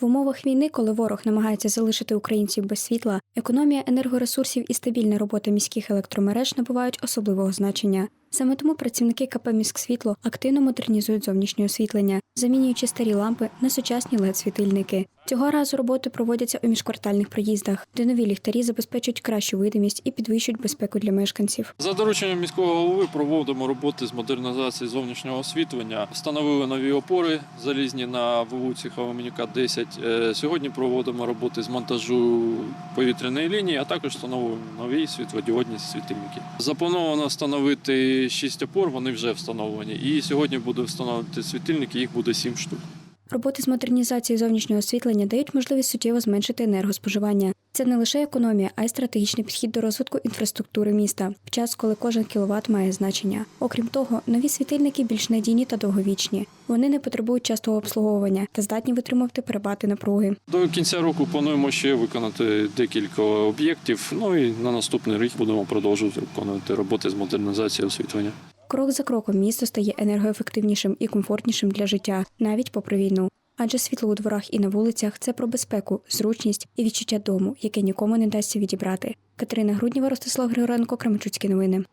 В умовах війни, коли ворог намагається залишити українців без світла, економія енергоресурсів і стабільна робота міських електромереж набувають особливого значення. Саме тому працівники КП «Міськсвітло» активно модернізують зовнішнє освітлення, замінюючи старі лампи на сучасні led світильники Цього разу роботи проводяться у міжквартальних проїздах, де нові ліхтарі забезпечують кращу видимість і підвищують безпеку для мешканців. За дорученням міського голови проводимо роботи з модернізації зовнішнього освітлення. Встановили нові опори залізні на вулиці Холоменюка 10. Е, Сьогодні проводимо роботи з монтажу повітряної лінії, а також встановлюємо нові світлодіодні світильники. Заплановано встановити 6 опор, вони вже встановлені. І сьогодні буде встановити світильники, їх буде сім штук. Роботи з модернізації зовнішнього освітлення дають можливість суттєво зменшити енергоспоживання. Це не лише економія, а й стратегічний підхід до розвитку інфраструктури міста в час, коли кожен кіловат має значення. Окрім того, нові світильники більш надійні та довговічні. Вони не потребують частого обслуговування та здатні витримувати перепати напруги. До кінця року плануємо ще виконати декілька об'єктів. Ну і на наступний рік будемо продовжувати виконувати роботи з модернізації освітлення. Крок за кроком місто стає енергоефективнішим і комфортнішим для життя, навіть попри війну. Адже світло у дворах і на вулицях це про безпеку, зручність і відчуття дому, яке нікому не дасться відібрати. Катерина Грудніва, Ростислав Григоренко, Кременчуцькі новини.